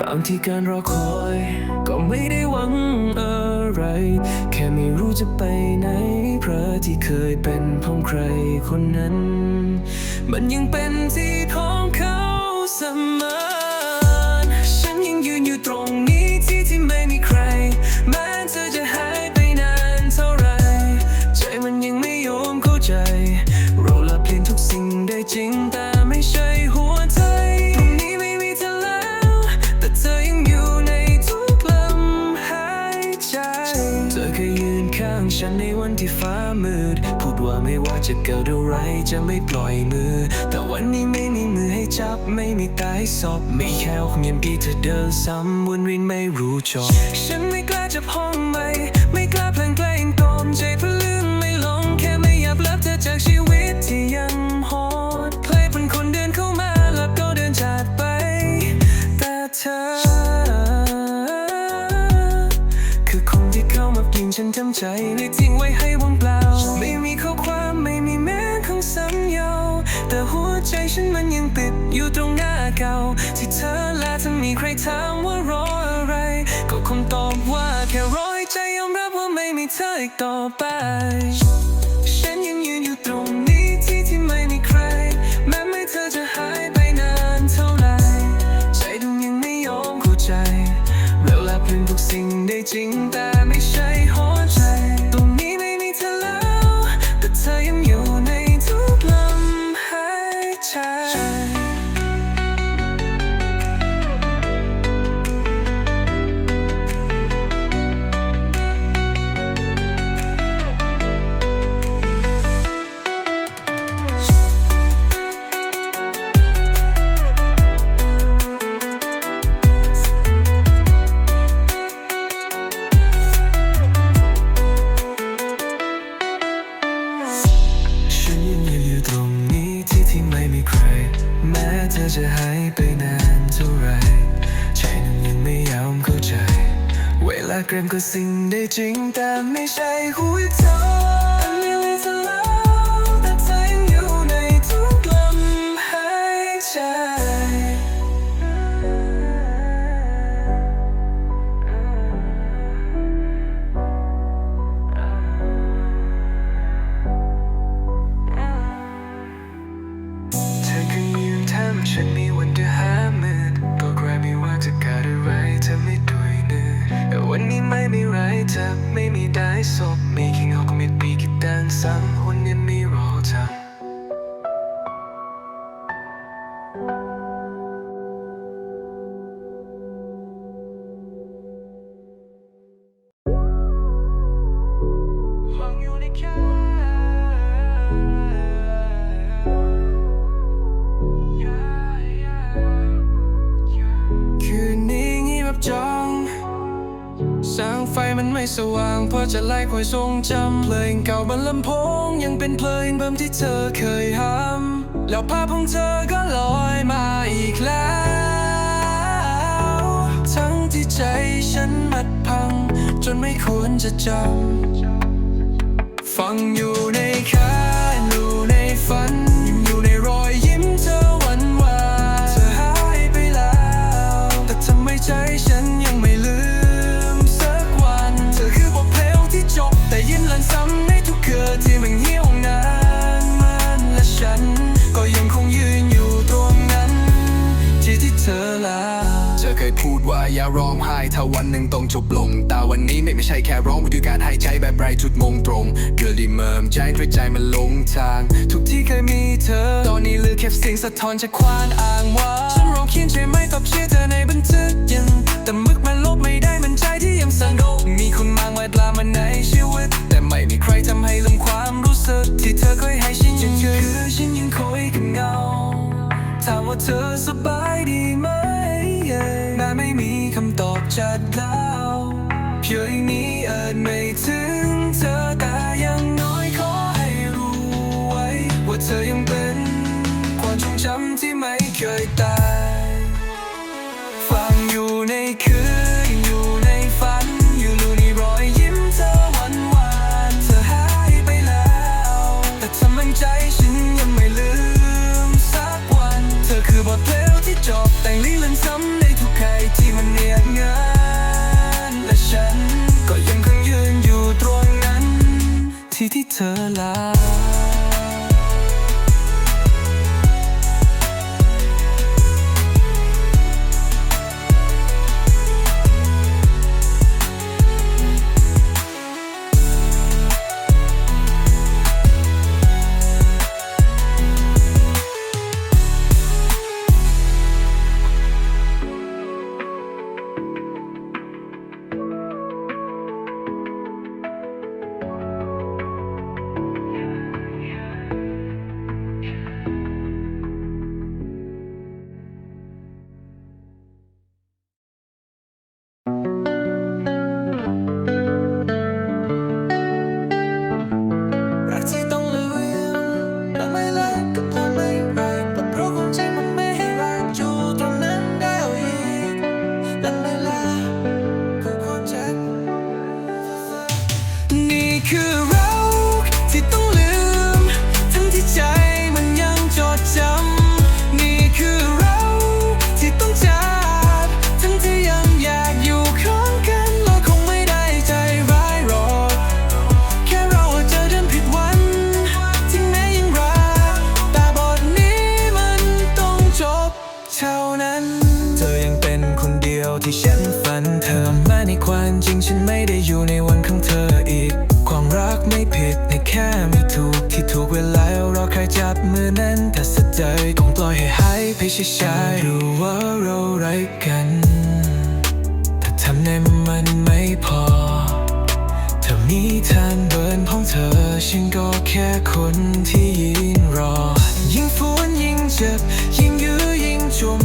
บางทีการรอคอย ก็ไม่ได้หวังอะไร แค่ไม่รู้จะไปไหนเพราะที่เคยเป็นของใครคนนั้น มันยังเป็นที่ เกิดอะไรจะไม่ปล่อยมือ แต่วันนี้ไม่มีมือให้จับไม่มีตาให้สอบไม่แค่เงียบกี่เธอเดินซ้ำวนเวียนไม่รู้จบฉันไม่กล้าจะพ้องไป อี เงียบจังแสงไฟมันไม่สว่างเพราะจะไล่คอยทรงจำเพลงเก่าบนลำโพง ยังเป็นเพลงเดิมที่เธอเคยห้ำแล้วภาพของเธอก็ลอยมาอีกแล้ว ทั้งที่ใจฉันมัดพัง จนไม่ควรจะจำ ฟังอยู่ในค่ายอยู่ในฝัน ร้องไห้ถ้าวันหนึ่งต้องจบลง แต่วันนี้ไม่ไม่ใช่แค่ร้องมันคือการหายใจแบบไร้จุดมงตรงเกิดดีเมิมใจด้วยใจมันหลงทาง ทุกที่เคยมีเธอ ตอนนี้เหลือแค่เสียงสะท้อนจากควานอ้างว่าฉันร้องเขียนใช่ไหมตอบเชียร์เธอในบันทึกยังแต่มึกมันลบไม่ได้มันใจที่ยังสนุกมีคนมางแวดลามาในชีวิต แต่ไม่มีใครทำให้ลืมความรู้สึกที่เธอเคยให้ฉันยังคือฉันยังคอยกันเงาถามว่าเธอสบายดีไหม ชัดแล้วเพียงนี้อาจไม่ถึงเธอแต่ยัง ธอลา ในแค่ไม่ถูกที่ถูกเวลาเราใครจับมือนั้นแต่สะใจคงปล่อยให้หายไปช้าๆรู้ว่าเราไร้กันแต่ทำในมันไม่พอถ้ามีทางเดินของเธอ ฉันก็แค่คนที่ยืนรอ ยิ่งฝืนยิ่งเจ็บ ยิ่งยื้อยิ่งจม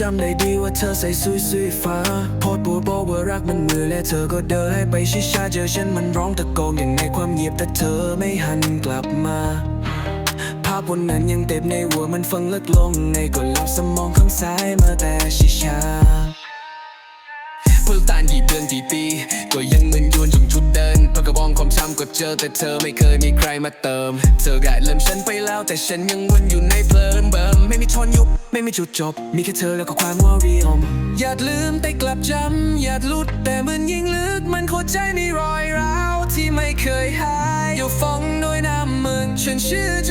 จำได้ดีว่าเธอใส่ซุยซุยฟ้าโพดบัวบอกว่ารักมันมือและเธอก็เดินให้ไปช้าเจอฉันมันร้องตะโกนอย่างในความเงียบแต่เธอไม่หันกลับมา ภาพวันนั้นยังเต็มในหัวมันฟังลึกลงในก็หลับสมองข้างซ้ายมาแต่ช้าเพิ่งตานกี่เดือนกี่ปีก็ยังมึนยวนจงชุดเดิน องความช้ำก็เจอแต่เธอไม่เคยมีใครมาเติม เธอกะเลิมฉันไปแล้วแต่ฉันยังวนอยู่ในเพลินเบิมไม่มีทนยุบไม่มีจุดจบ มีแค่เธอแล้วก็ความว่าเรียมอย่าลืมแต่กลับจำอย่าหลุดแต่มันยิ่งลึกมันโคตรใจมีรอยร้าวที่ไม่เคยหายอย่าฟ้องด้วยน้ำมึงฉันเชื่อจ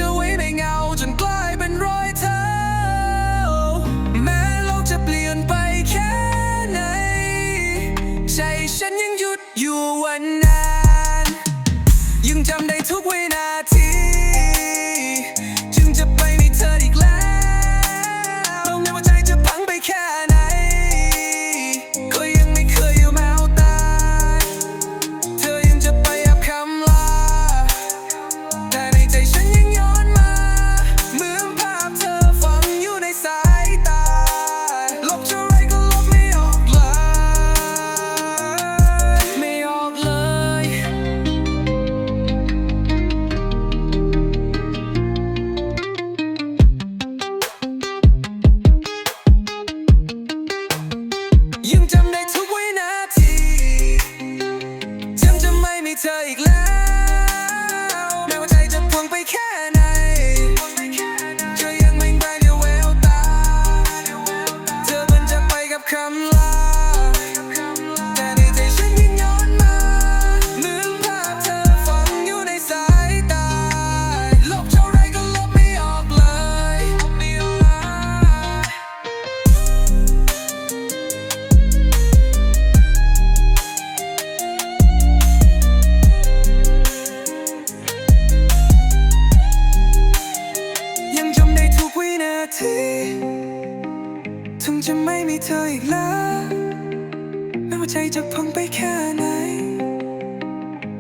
พังไปแค่ไหน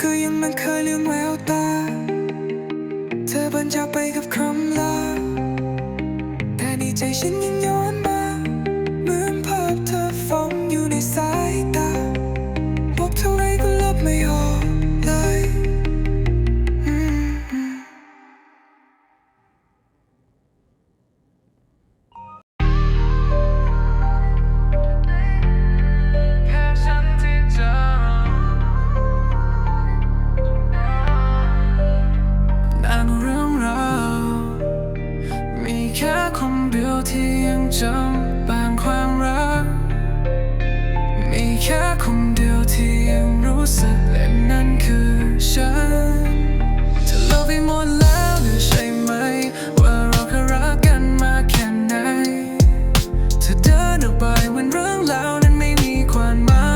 ก็ยังมันเคยลืมแววตา เธอบรรจาไปกับคำลา แต่ในใจฉันยังย้อนมา เหมือนภาพเธอฝังอยู่ในสายตา หมดแล้วหรือใช่ไหม ว่าเราเคยรักกันมาแค่ไหนเธอเดินออกไปวันเรื่องราวนั้นไม่มีความหมา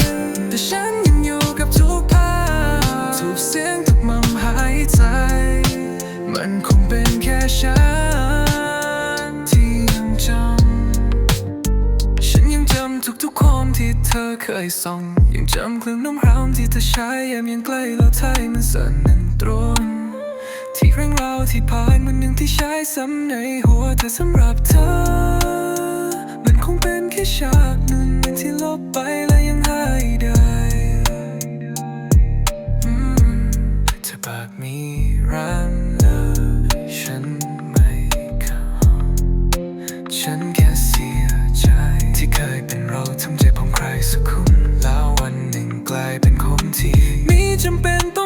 ยแต่ฉันยังอยู่กับทุกภาพทุกเสียงทุกมุมหายใจ มันคงเป็นแค่ฉันที่ยังจำฉันยังจำทุกๆคนที่เธอเคยส่องยังจำเครื่องน้ำร้อนที่เธอใช้ยามยังใกล้แล้วไทยมันสั่นนั้นตรง เรื่องราวที่ผ่านมันหนึ่งที่ใช้ซ้ำในหัวเธอสำหรับเธอ มันคงเป็นแค่ฉากหนึ่งที่ลบไปและยังหายได้เธอปากมีรันเลยฉันไม่เข้าฉันแค่เสียใจ ที่เคยเป็นเราทำใจของใครสักคนแล้ววันหนึ่งกลายเป็นคนที่มีจำเป็นต้อง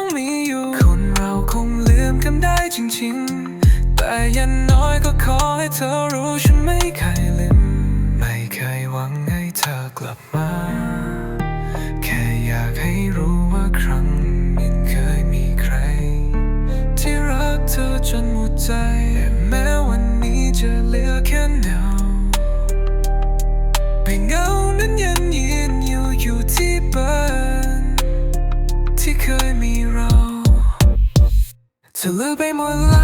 ได้จริงๆ แต่อยันน้อยก็ขอให้เธอรู้ฉันไม่เคย เ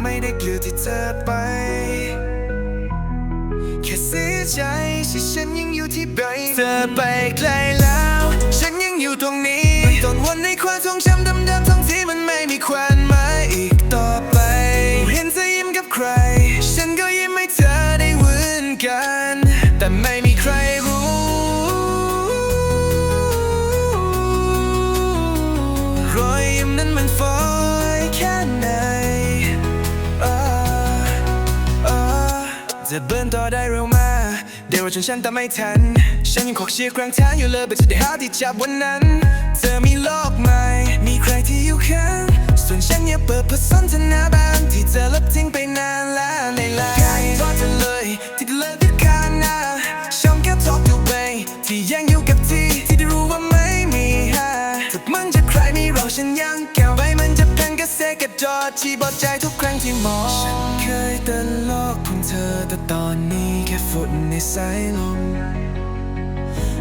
ไม่ได้เกลือที่เธอไป แค่เสียใจที่ฉันยังอยู่ที่ใบเธอไปไกลแล้ว ฉันยังอยู่ตรงนี้ จะเบิร์นต่อได้เร็วมาเดี๋ยวจนฉันตามไม่ทัน ฉันยังขอกเชียร์ครั้งท้ายอยู่เลยแต่จะได้หาที่จับวันนั้น เธอมีโลกใหม่ มีใครที่อยู่ข้างส่วนฉันอย่าเปิดเผยสนทนาบางที่เธอลบทิ้งไปนานแล้วในลา ที่บอดใจทุกครั้งที่มอง ฉันเคยตลอกของเธอ แต่ตอนนี้แค่ฝุ่นในสายลม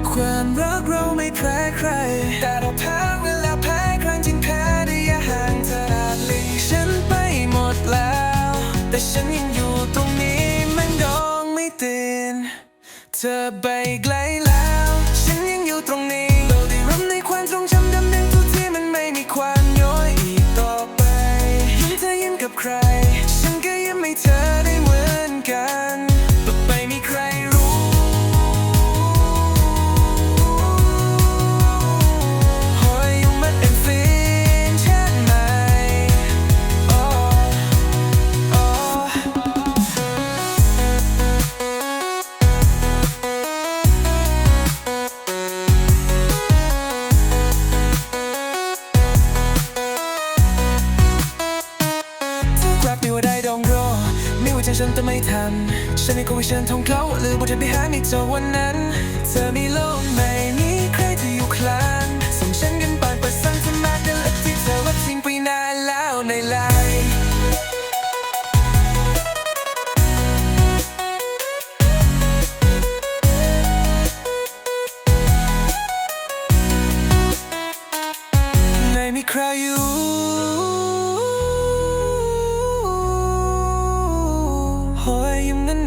ความรักเราไม่แพ้ใคร แต่เราแพ้เวลาแพ้ครั้งจริงแพ้ได้ย่าห่างเธอหลีกฉันไปหมดแล้ว แต่ฉันยังอยู่ตรงนี้มันดองไม่ตื่นเธอไปไกลแล้ว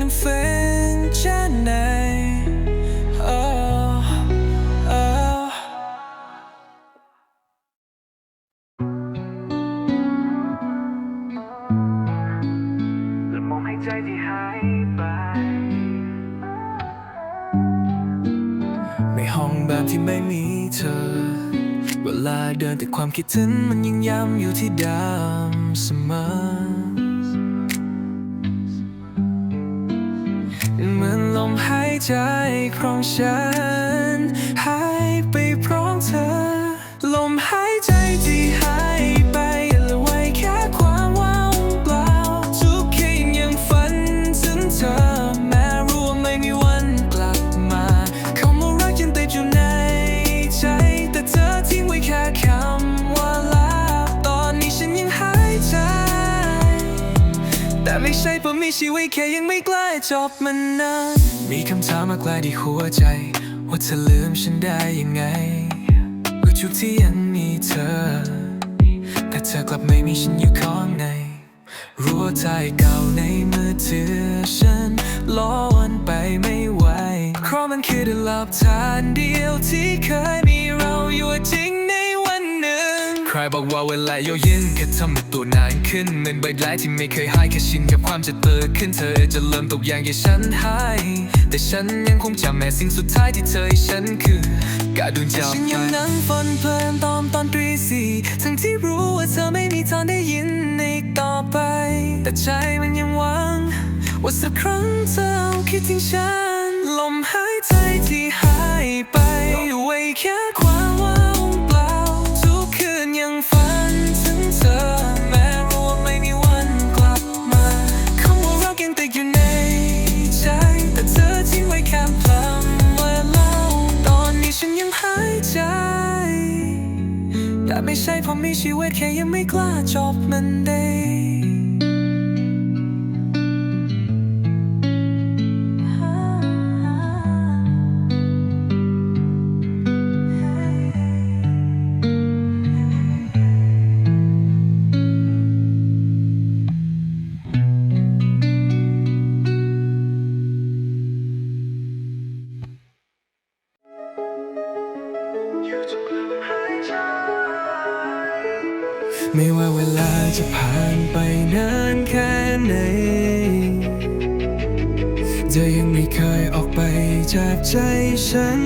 ยิ้ม มีชีวิตแค่ยังไม่กล้าจบมันนานมีคำถามมากลายที่หัวใจ ว่าเธอลืมฉันได้ยังไงก็ชุกที่ยังมีเธอ แต่เธอกลับไม่มีฉันอยู่ข้างในรู้วใจเก่าในมือถือฉันล้อวันไปไม่ไหวเพราะมันคือหลับฐานเดียวที่เคยมีเราอยู่จริ บอกว่าเวลาโยยินแค่ทำให้ตัวนานขึ้นเหมือนใบไม้ที่ไม่เคยหายแค่ชินกับความจะเติดขึ้นเธอจะเริ่มตกอย่างที่ฉันหายแต่ฉันยังคงจำแม้สิ่งสุดท้ายที่เธอให้ฉันคือการดูจับฉันยังนั่งฝันเพลินตอนตอนตรีสี่ทั้งที่รู้ว่าเธอไม่มีทางได้ยินอีกต่อไป แต่ใจมันยังหวัง ว่าสักครั้งเธอคิดถึงฉันลมหายใจที่หายไปไว้แค่ความ ใช่เพราะมีชีวิตแค่ยังไม่กล้าจบมันได้ pretend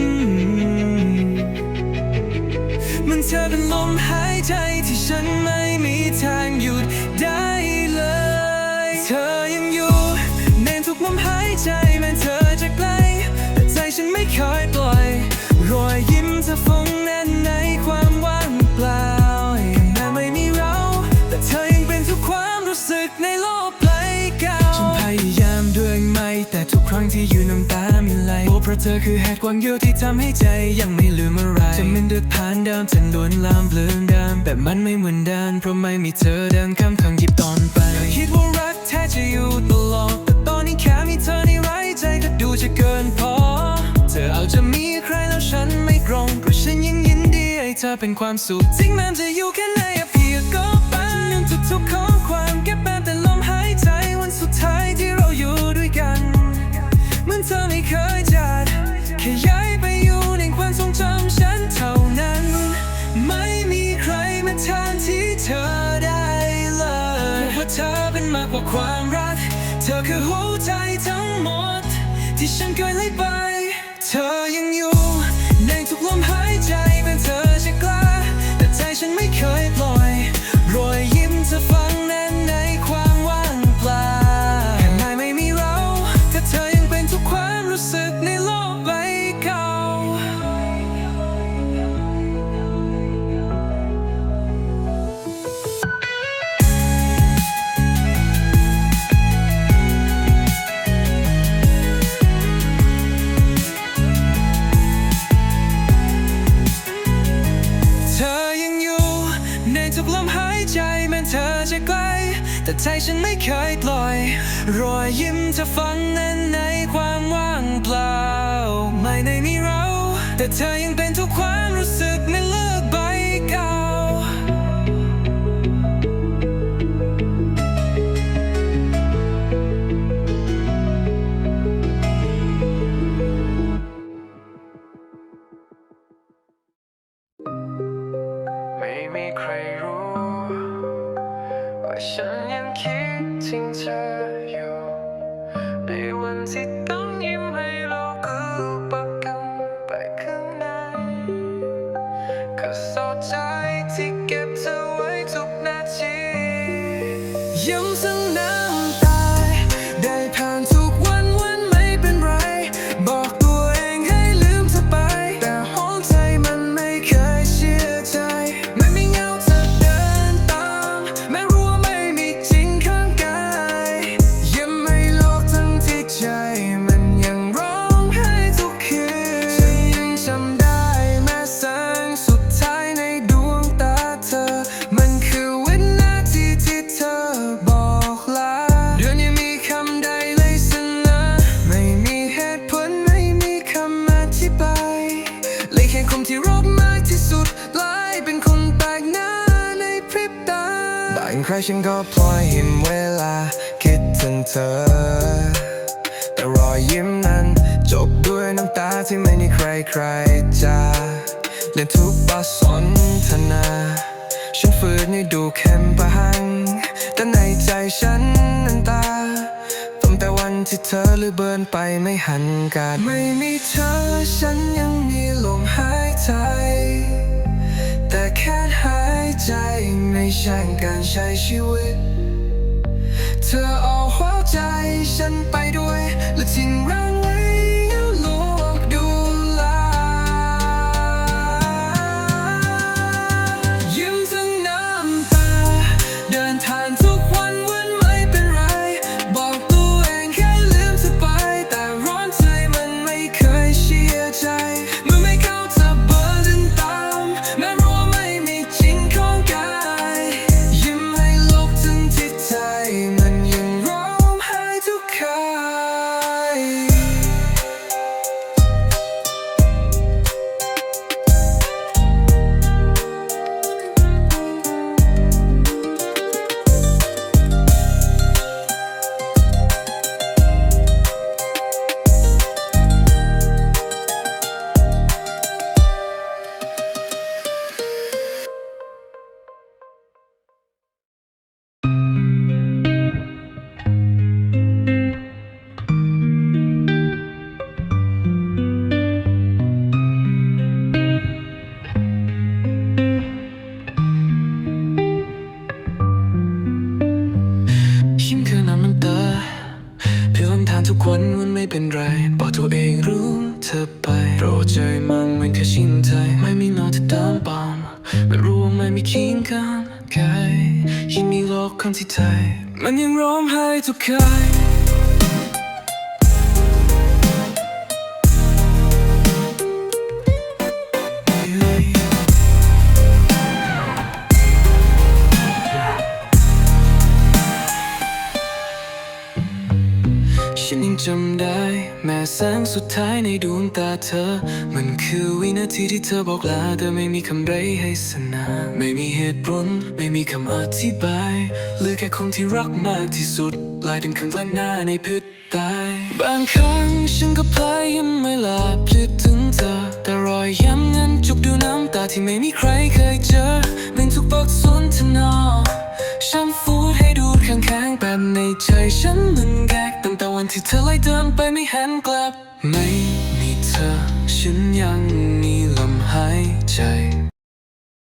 ครั้งที่อยู่น้ำตามีไหลโอ้เพราะเธอคือเหตุความเดียวที่ทำให้ใจยังไม่ลืมอะไรจะมันเดือดผ่านดำฉันล้วนลามลืมดำแต่มันไม่เหมือนเดิมเพราะไม่มีเธอดังาำทางหยิบตอนไปคิดว่ารักแท้จะอยู่ตลอดแต่ตอนนี้แค่มีเธอในไร้ใจก็ดูจะเกินพอ เธอเอาจะมีใครแล้วฉันไม่กรงเพราะฉันยังยินดีให้เธอเป็นความสุขจริงแม้จะอยู่แค่ไหนอะพี่ก็ไปยังทุกๆข้อความเก็บ เหมือนเธอไม่เคยจัดแค่ย้ายไปอยู่ในความทรงจำฉันเท่านั้น ไม่มีใครมาแทนที่เธอได้เลยเพราะเธอเป็นมากกว่าความรัก เธอคือหัวใจทั้งหมด ที่ฉันเคยเล่ไป เธอยังอยู่ในทุกลมหาย รอยยิ้มจะฟังนั้นในความว่างเปล่า ไม่ในนี้เรา แต่เธอยังเป็นทุกความ and go. ใจไม่ใช่การใช้ชีวิต เธอเอาหัวใจฉันไปด้วยและทิ้งรัง จำได้ แม้แสงสุดท้ายในดวงตาเธอ มันคือวินาทีที่เธอบอกลาแต่ไม่มีคำใดให้สนา ไม่มีเหตุผล ไม่มีคำอธิบายเหลือแค่คนที่รักมากที่สุดลายถึงข้างกลางหน้าในพืชตายบางครั้งฉันก็พลายยิ้มไม่หลับคิดถึงเธอ แต่รอยย้ำนั้นจุกดูน้ำตาที่ไม่มีใครเคยเจอเป็นทุกบทสนทนาฉันฟูดให้ดูด ข้างๆแบบในใจฉันมันแกกตั้งแต่วันที่เธอไล่เดินไปไม่หันกลับ ไม่มีเธอฉันยังมีลมหายใจ